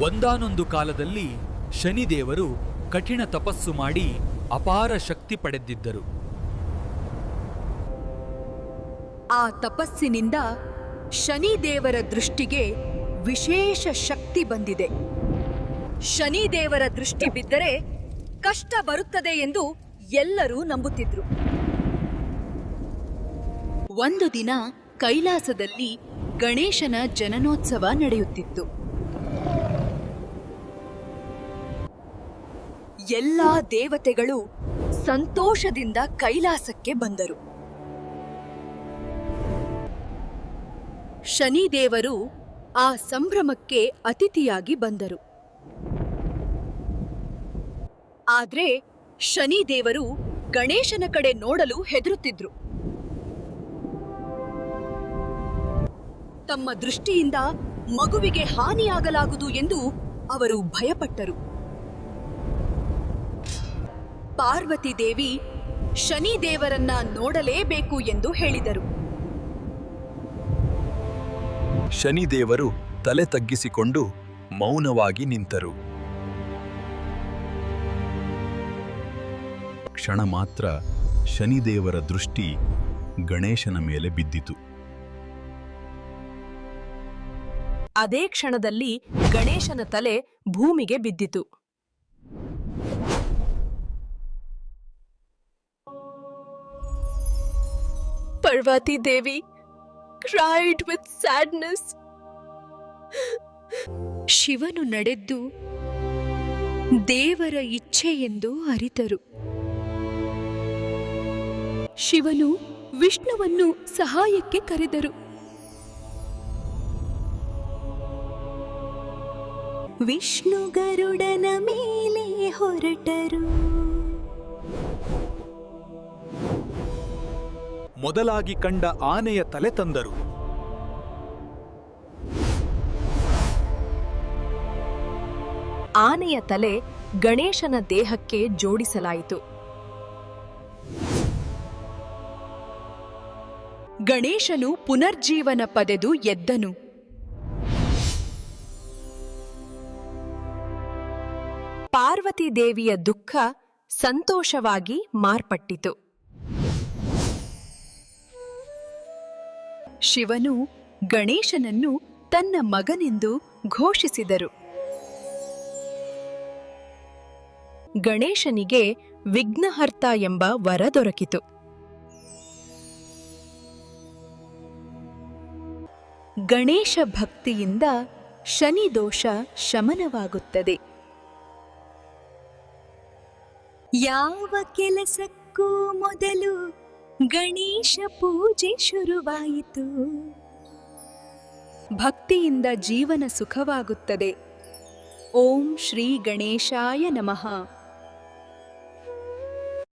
ಒಂದಾನೊಂದು ಕಾಲದಲ್ಲಿ ಶನಿದೇವರು ಕಠಿಣ ತಪಸ್ಸು ಮಾಡಿ ಅಪಾರ ಶಕ್ತಿ ಪಡೆದಿದ್ದರು. ಆ ತಪಸ್ಸಿನಿಂದ ಶನಿದೇವರ ದೃಷ್ಟಿಗೆ ವಿಶೇಷ ಶಕ್ತಿ ಬಂದಿದೆ. ಶನಿದೇವರ ದೃಷ್ಟಿ ಬಿದ್ದರೆ ಕಷ್ಟ ಬರುತ್ತದೆ ಎಂದು ಎಲ್ಲರೂ ನಂಬುತ್ತಿದ್ರು. ಒಂದು ದಿನ ಕೈಲಾಸದಲ್ಲಿ ಗಣೇಶನ ಜನನೋತ್ಸವ ನಡೆಯುತ್ತಿತ್ತು. ಎಲ್ಲಾ ದೇವತೆಗಳು ಸಂತೋಷದಿಂದ ಕೈಲಾಸಕ್ಕೆ ಬಂದರು. ಶನಿದೇವರು ಆ ಸಂಭ್ರಮಕ್ಕೆ ಅತಿಥಿಯಾಗಿ ಬಂದರು. ಆದ್ರೆ ಶನಿದೇವರು ಗಣೇಶನ ಕಡೆ ನೋಡಲು ಹೆದರುತ್ತಿದ್ರು. ತಮ್ಮ ದೃಷ್ಟಿಯಿಂದ ಮಗುವಿಗೆ ಹಾನಿಯಾಗಲಾಗುವುದು ಎಂದು ಅವರು ಭಯಪಟ್ಟರು. ಪಾರ್ವತಿ ದೇವಿ ಶನಿದೇವರನ್ನ ನೋಡಲೇಬೇಕು ಎಂದು ಹೇಳಿದರು. ಶನಿದೇವರು ತಲೆ ತಗ್ಗಿಸಿಕೊಂಡು ಮೌನವಾಗಿ ನಿಂತರು. ಕ್ಷಣ ಮಾತ್ರ ಶನಿದೇವರ ದೃಷ್ಟಿ ಗಣೇಶನ ಮೇಲೆ ಬಿದ್ದಿತು. ಅದೇ ಕ್ಷಣದಲ್ಲಿ ಗಣೇಶನ ತಲೆ ಭೂಮಿಗೆ ಬಿದ್ದಿತು. ಪರ್ವತಿ ದೇವಿ, cried with sadness. ಶಿವನು ನಡೆದ್ದು ದೇವರ ಇಚ್ಛೆ ಎಂದು ಅರಿತರು. ಶಿವನು ವಿಷ್ಣುವನ್ನು ಸಹಾಯಕ್ಕೆ ಕರೆದರು. ವಿಷ್ಣು ಗರುಡನ ಮೇಲೆ ಹೊರಟರು. ಮೊದಲಾಗಿ ಕಂಡ ಆನೆಯ ತಲೆ ತಂದರು ಆನೆಯ ತಲೆ ಗಣೇಶನ ದೇಹಕ್ಕೆ ಜೋಡಿಸಲಾಯಿತು. ಗಣೇಶನು ಪುನರ್ಜೀವನ ಪಡೆದು ಎದ್ದನು. ಪಾರ್ವತಿ ದೇವಿಯ ದುಃಖ ಸಂತೋಷವಾಗಿ ಮಾರ್ಪಟ್ಟಿತು. ಶಿವನು ಗಣೇಶನನ್ನು ತನ್ನ ಮಗನೆಂದು ಘೋಷಿಸಿದರು. ಗಣೇಶನಿಗೆ ವಿಘ್ನಹರ್ತ ಎಂಬ ವರ ದೊರಕಿತು. ಗಣೇಶ ಭಕ್ತಿಯಿಂದ ಶನಿ ದೋಷ ಶಮನವಾಗುತ್ತದೆ. ಯಾವ ಕೆಲಸಕ್ಕೂ ಮೊದಲು ಗಣೇಶ ಪೂಜೆ ಶುರುವಾಯಿತು. ಭಕ್ತಿಯಿಂದ ಜೀವನ ಸುಖವಾಗುತ್ತದೆ. ಓಂ ಶ್ರೀ ಗಣೇಶಾಯ ನಮಃ.